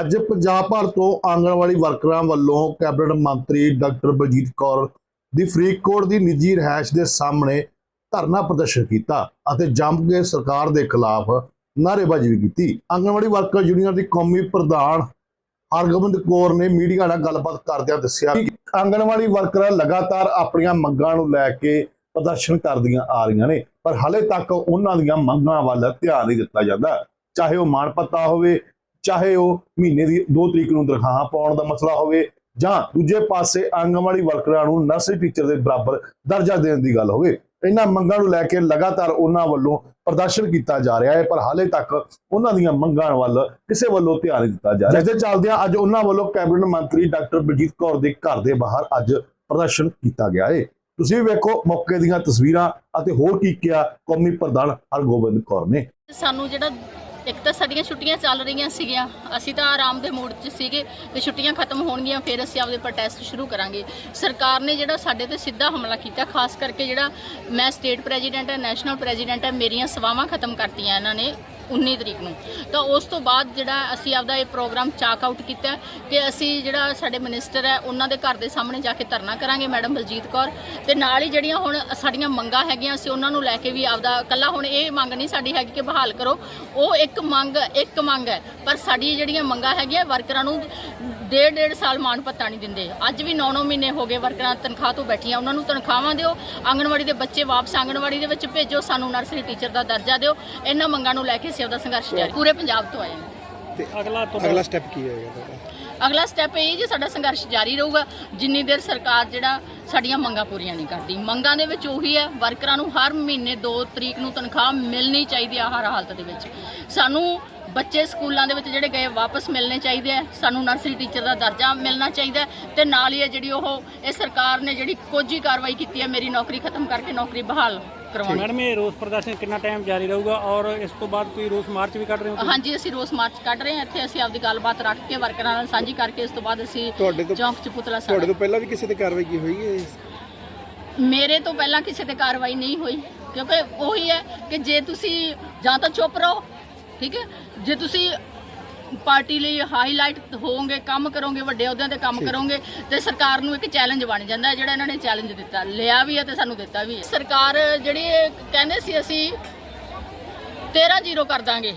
ਅੱਜ ਪੰਜਾਬ ਭਰ ਤੋਂ ਆਂਗਣਵਾੜੀ ਵਰਕਰਾਂ ਵੱਲੋਂ ਕੈਬਨਿਟ ਮੰਤਰੀ ਡਾਕਟਰ ਬਲਜੀਤ ਕੌਰ ਦੀ ਫਰੀਦਕੋਟ ਦੀ ਨਿੱਜੀ ਰਿਹਾਇਸ਼ ਦੇ ਸਾਹਮਣੇ ਧਰਨਾ ਪ੍ਰਦਰਸ਼ਨ ਕੀਤਾ ਅਤੇ ਜੰਮ ਕੇ ਸਰਕਾਰ ਦੇ ਖਿਲਾਫ ਨਾਅਰੇਬਾਜ਼ੀ ਵੀ ਕੀਤੀ। ਆਂਗਣਵਾੜੀ ਵਰਕਰ ਯੂਨੀਅਨ ਦੀ ਕੌਮੀ ਪ੍ਰਧਾਨ ਹਰਗੋਬਿੰਦ ਕੌਰ ਨੇ ਮੀਡੀਆ ਨਾਲ ਗੱਲਬਾਤ ਕਰਦਿਆਂ ਦੱਸਿਆ ਕਿ ਆਂਗਣਵਾੜੀ ਵਰਕਰਾਂ ਲਗਾਤਾਰ ਆਪਣੀਆਂ ਮੰਗਾਂ ਨੂੰ ਲੈ ਕੇ ਪ੍ਰਦਰਸ਼ਨ ਕਰਦੀਆਂ ਆ ਰਹੀਆਂ ਨੇ, ਪਰ ਹਾਲੇ ਤੱਕ ਉਹਨਾਂ ਦੀਆਂ ਮੰਗਾਂ ਵੱਲ ਧਿਆਨ ਨਹੀਂ ਦਿੱਤਾ ਜਾਂਦਾ। ਚਾਹੇ ਉਹ ਮਾਣ ਪੱਤਾ ਹੋਵੇ ਚਾਹੇ ਉਹ ਮਹੀਨੇ ਦੀ 2 ਤਰੀਕ ਨੂੰ ਤਨਖਾਹਾਂ ਪਾਉਣ ਦਾ ਮਸਲਾ ਹੋਵੇ ਜਾਂ ਦੂਜੇ ਪਾਸੇ ਆਂਗਣਵਾੜੀ ਵਰਕਰਾਂ ਨੂੰ ਨਰਸਰੀ ਟੀਚਰ ਦੇ ਬਰਾਬਰ ਦਰਜਾ ਦੇਣ ਦੀ ਗੱਲ ਹੋਵੇ, ਇਹਨਾਂ ਮੰਗਾਂ ਨੂੰ ਲੈ ਕੇ ਲਗਾਤਾਰ ਉਹਨਾਂ ਵੱਲੋਂ ਪ੍ਰਦਰਸ਼ਨ ਕੀਤਾ ਜਾ ਰਿਹਾ ਹੈ, ਪਰ ਹਾਲੇ ਤੱਕ ਉਹਨਾਂ ਦੀਆਂ ਮੰਗਾਂ ਵੱਲ ਕਿਸੇ ਵੱਲੋਂ ਧਿਆਨ ਨਹੀਂ ਦਿੱਤਾ ਜਾ ਰਿਹਾ। ਜਿਸ ਦੇ ਚੱਲਦਿਆਂ ਅੱਜ ਉਹਨਾਂ ਵੱਲੋਂ ਕੈਬਨਿਟ ਮੰਤਰੀ ਡਾਕਟਰ ਬਲਜੀਤ ਕੌਰ ਦੇ ਘਰ ਦੇ ਬਾਹਰ ਅੱਜ ਪ੍ਰਦਰਸ਼ਨ ਕੀਤਾ ਗਿਆ ਹੈ। ਤੁਸੀਂ ਵੀ ਵੇਖੋ ਮੌਕੇ ਦੀਆਂ ਤਸਵੀਰਾਂ ਅਤੇ ਹੋਰ ਕੀ ਕਿਹਾ ਕੌਮੀ ਪ੍ਰਧਾਨ ਹਰਗੋਬਿੰਦ ਕੌਰ ਨੇ। ਸਾਨੂੰ ਜਿਹੜਾ ਇੱਕ ਤਾਂ ਸਾਡੀਆਂ ਛੁੱਟੀਆਂ ਚੱਲ ਰਹੀਆਂ ਸੀਗੀਆਂ। ਅਸੀਂ ਤਾਂ ਆਰਾਮ ਦੇ ਮੂਡ 'ਚ ਸੀਗੇ ਤੇ ਛੁੱਟੀਆਂ ਖਤਮ ਹੋਣਗੀਆਂ, ਫਿਰ ਅਸੀਂ ਆਪਦੇ ਪ੍ਰੋਟੈਸਟ ਸ਼ੁਰੂ ਕਰਾਂਗੇ। ਸਰਕਾਰ ਨੇ ਜਿਹੜਾ ਸਾਡੇ ਤੇ ਸਿੱਧਾ ਹਮਲਾ ਕੀਤਾ, ਖਾਸ ਕਰਕੇ ਜਿਹੜਾ ਮੈਂ ਸਟੇਟ ਪ੍ਰੈਜ਼ੀਡੈਂਟ ਹੈ ਨੈਸ਼ਨਲ ਪ੍ਰੈਜ਼ੀਡੈਂਟ ਹੈ, ਮੇਰੀਆਂ ਸੇਵਾਵਾਂ ਖਤਮ ਕਰਤੀਆਂ ਇਹਨਾਂ ਨੇ। 19 ਤਰੀਕ ਨੂੰ। ਤਾਂ ਉਸ ਤੋਂ ਬਾਅਦ ਜਿਹੜਾ ਅਸੀਂ ਆਪਦਾ ਇਹ ਪ੍ਰੋਗਰਾਮ ਚਾਕ ਆਊਟ ਕੀਤਾ ਕਿ ਅਸੀਂ ਜਿਹੜਾ ਸਾਡੇ ਮਿਨਿਸਟਰ ਹੈ, ਉਹਨਾਂ ਦੇ ਘਰ ਦੇ ਸਾਹਮਣੇ ਜਾ ਕੇ ਧਰਨਾ ਕਰਾਂਗੇ, ਮੈਡਮ ਬਲਜੀਤ ਕੌਰ। ਤੇ ਨਾਲ ਹੀ ਜਿਹੜੀਆਂ ਹੁਣ ਸਾਡੀਆਂ ਮੰਗਾਂ ਹੈਗੀਆਂ, ਅਸੀਂ ਉਹਨਾਂ ਨੂੰ ਲੈ ਕੇ ਵੀ ਆਪਦਾ ਕੱਲਾ ਹੁਣ ਇਹ ਮੰਗ ਨਹੀਂ ਸਾਡੀ ਹੈਗੀ ਕਿ ਬਹਾਲ ਕਰੋ। ਉਹ ਇੱਕ ਮੰਗ ਇੱਕ ਮੰਗ ਹੈ, ਪਰ ਸਾਡੀ ਜਿਹੜੀਆਂ ਮੰਗਾਂ ਹੈਗੀਆਂ, ਵਰਕਰਾਂ ਨੂੰ ਡੇਢ ਡੇਢ ਸਾਲ ਮਾਣ ਪੱਤਾ ਨਹੀਂ ਦਿੰਦੇ। ਅੱਜ ਵੀ 9-9 ਮਹੀਨੇ ਹੋ ਗਏ ਵਰਕਰਾਂ ਤਨਖਾਹ ਤੋਂ ਬੈਠੀਆਂ, ਉਹਨਾਂ ਨੂੰ ਤਨਖਾਹਾਂ ਦਿਓ, ਆਂਗਣਵਾੜੀ ਦੇ ਬੱਚੇ ਵਾਪਸ ਆਂਗਣਵਾੜੀ ਦੇ ਵਿੱਚ ਭੇਜੋ, ਸਾਨੂੰ ਨਰਸਰੀ ਟੀਚਰ ਦਾ ਦਰਜਾ ਦਿਓ। ਇਹਨਾਂ ਮੰਗਾਂ ਨੂੰ ਲੈ ਕੇ ਅਸੀਂ ਆਪਦਾ ਸੰਘਰਸ਼ ਜਾਰੀ ਪੂਰੇ ਪੰਜਾਬ ਤੋਂ ਆਏ ਹਾਂ। ਤੇ ਅਗਲਾ ਅਗਲਾ ਸਟੈਪ ਕੀ ਹੋਏਗਾ ਤੁਹਾਡਾ? ਅਗਲਾ ਸਟੈਪ ਇਹ ਜੀ ਸਾਡਾ ਸੰਘਰਸ਼ ਜਾਰੀ ਰਹੂਗਾ। ਜਿੰਨੀ ਦੇਰ ਸਰਕਾਰ ਜਿਹੜਾ ਸਾਡੀਆਂ ਮੰਗਾਂ ਪੂਰੀਆਂ ਨਹੀਂ ਕਰਦੀ। ਮੰਗਾਂ ਦੇ ਵਿੱਚ ਉਹੀ ਹੈ ਵਰਕਰਾਂ ਨੂੰ ਹਰ ਮਹੀਨੇ 2 ਤਰੀਕ ਨੂੰ ਤਨਖਾਹ ਮਿਲਣੀ ਚਾਹੀਦੀ ਆ ਹਰ ਹਾਲਤ ਦੇ ਵਿੱਚ। ਸਾਨੂੰ ਬੱਚੇ ਸਕੂਲਾਂ ਦੇ ਵਿੱਚ ਜਿਹੜੇ ਗਏ ਵਾਪਸ ਮਿਲਣੇ ਚਾਹੀਦੇ ਆ। ਸਾਨੂੰ ਨਰਸਰੀ ਟੀਚਰ ਦਾ ਦਰਜਾ ਮਿਲਣਾ ਚਾਹੀਦਾ ਹੈ ਤੇ ਨਾਲ ਹੀ ਇਹ ਜਿਹੜੀ ਉਹ ਇਹ ਸਰਕਾਰ ਨੇ ਜਿਹੜੀ ਕੋਝੀ ਕਾਰਵਾਈ ਕੀਤੀ ਹੈ ਮੇਰੀ ਨੌਕਰੀ ਖਤਮ ਕਰਕੇ ਨੌਕਰੀ ਬਹਾਲ ਕਰਵਾਉਣੀ। ਮੈਡਮ ਇਹ ਰੋਸ ਪ੍ਰਦਰਸ਼ਨ ਕਿੰਨਾ ਟਾਈਮ ਜਾਰੀ ਰਹੂਗਾ ਔਰ ਇਸ ਤੋਂ ਬਾਅਦ ਕੋਈ ਰੋਸ ਮਾਰਚ ਵੀ ਕੱਢ ਰਹੇ ਹੋ? ਹਾਂਜੀ ਅਸੀਂ ਰੋਸ ਮਾਰਚ ਕੱਢ ਰਹੇ ਹਾਂ। ਇੱਥੇ ਅਸੀਂ ਆਪਦੀ ਗੱਲਬਾਤ ਰੱਖ ਕੇ ਵਰਕਰਾਂ ਨਾਲ ਸਾਂਝੀ ਕਰਕੇ ਇਸ ਤੋਂ ਬਾਅਦ ਅਸੀਂ ਤੁਹਾਡੇ ਤੋਂ ਚੌਂਕ ਚ ਪੁਤਲਾ ਤੁਹਾਡੇ ਤੋਂ ਪਹਿਲਾਂ ਵੀ ਕਿਸੇ ਤੇ ਕਾਰਵਾਈ ਕੀ ਹੋਈ ਹੈ? ਮੇਰੇ ਤੋਂ ਪਹਿਲਾਂ ਕਿਸੇ ਤੇ ਕਾਰਵਾਈ ਨਹੀਂ ਹੋਈ ਕਿਉਂਕਿ ਉਹੀ ਹੈ ਕਿ ਜੇ ਤੁਸੀਂ ਜਾਂ ਤਾਂ ਚੁੱਪ ਰਹੋ ਠੀਕ ਹੈ? ਜੇ ਤੁਸੀਂ ਪਾਰਟੀ ਲਈ ਹਾਈਲਾਈਟ ਹੋਵੋਗੇ ਕੰਮ ਕਰੋਗੇ ਵੱਡੇ ਅਹੁਦਿਆਂ ਤੇ ਕੰਮ ਕਰੋਗੇ ਤੇ ਸਰਕਾਰ ਨੂੰ ਇੱਕ ਚੈਲੰਜ ਬਣ ਜਾਂਦਾ ਹੈ ਜਿਹੜਾ ਇਹਨਾਂ ਨੇ ਚੈਲੰਜ ਦਿੱਤਾ। ਲਿਆ ਵੀ ਹੈ ਤੇ ਸਾਨੂੰ ਦਿੱਤਾ ਵੀ ਹੈ। ਸਰਕਾਰ ਜਿਹੜੀ ਇਹ ਕਹਿੰਦੇ ਸੀ ਅਸੀਂ 13 ਜ਼ੀਰੋ ਕਰ ਦਾਂਗੇ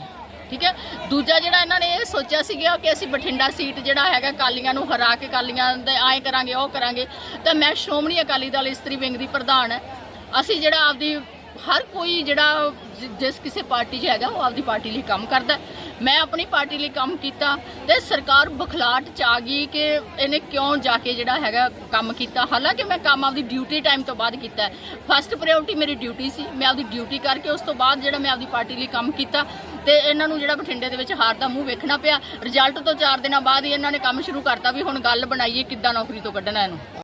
ਠੀਕ ਹੈ? ਦੂਜਾ ਜਿਹੜਾ ਇਹਨਾਂ ਨੇ ਇਹ ਸੋਚਿਆ ਸੀਗਾ ਕਿ ਅਸੀਂ ਬਠਿੰਡਾ ਸੀਟ ਜਿਹੜਾ ਹੈਗਾ ਕਾਲੀਆਂ ਨੂੰ ਹਰਾ ਕੇ ਕਾਲੀਆਂ ਦੇ ਆਏ ਕਰਾਂਗੇ ਉਹ ਕਰਾਂਗੇ। ਤਾਂ ਮੈਂ ਸ਼੍ਰੋਮਣੀ ਅਕਾਲੀ ਦਲ ਇਸਤਰੀ ਵਿੰਗ ਦੀ ਪ੍ਰਧਾਨ ਹੈ। ਅਸੀਂ ਜਿਹੜਾ ਆਪਦੀ ਹਰ ਕੋਈ ਜਿਹੜਾ ਜਿਸ ਕਿਸੇ ਪਾਰਟੀ 'ਚ ਹੈਗਾ, ਉਹ ਆਪਦੀ ਪਾਰਟੀ ਲਈ ਕੰਮ ਕਰਦਾ ਮੈਂ ਆਪਣੀ ਪਾਰਟੀ ਲਈ ਕੰਮ ਕੀਤਾ ਤੇ ਸਰਕਾਰ ਬਖਲਾਟ ਚ ਆ ਗਈ ਕਿ ਇਹਨੇ ਕਿਉਂ ਜਾ ਕੇ ਜਿਹੜਾ ਹੈਗਾ ਕੰਮ ਕੀਤਾ। ਹਾਲਾਂਕਿ ਮੈਂ ਕੰਮ ਆਪਦੀ ਡਿਊਟੀ ਟਾਈਮ ਤੋਂ ਬਾਅਦ ਕੀਤਾ ਫਸਟ ਪ੍ਰਾਇੋਰਟੀ ਮੇਰੀ ਡਿਊਟੀ ਸੀ। ਮੈਂ ਆਪਦੀ ਡਿਊਟੀ ਕਰਕੇ ਉਸ ਤੋਂ ਬਾਅਦ ਜਿਹੜਾ ਮੈਂ ਆਪਦੀ ਪਾਰਟੀ ਲਈ ਕੰਮ ਕੀਤਾ ਤੇ ਇਹਨਾਂ ਨੂੰ ਜਿਹੜਾ ਬਠਿੰਡੇ ਦੇ ਵਿੱਚ ਹਾਰ ਦਾ ਮੂੰਹ ਵੇਖਣਾ ਪਿਆ। ਰਿਜ਼ਲਟ ਤੋਂ 4 ਦਿਨਾਂ ਬਾਅਦ ਹੀ ਇਹਨਾਂ ਨੇ ਕੰਮ ਸ਼ੁਰੂ ਕਰਤਾ ਵੀ ਹੁਣ ਗੱਲ ਬਣਾਈਏ ਕਿੱਦਾਂ ਨੌਕਰੀ ਤੋਂ ਕੱਢਣਾ ਇਹਨੂੰ।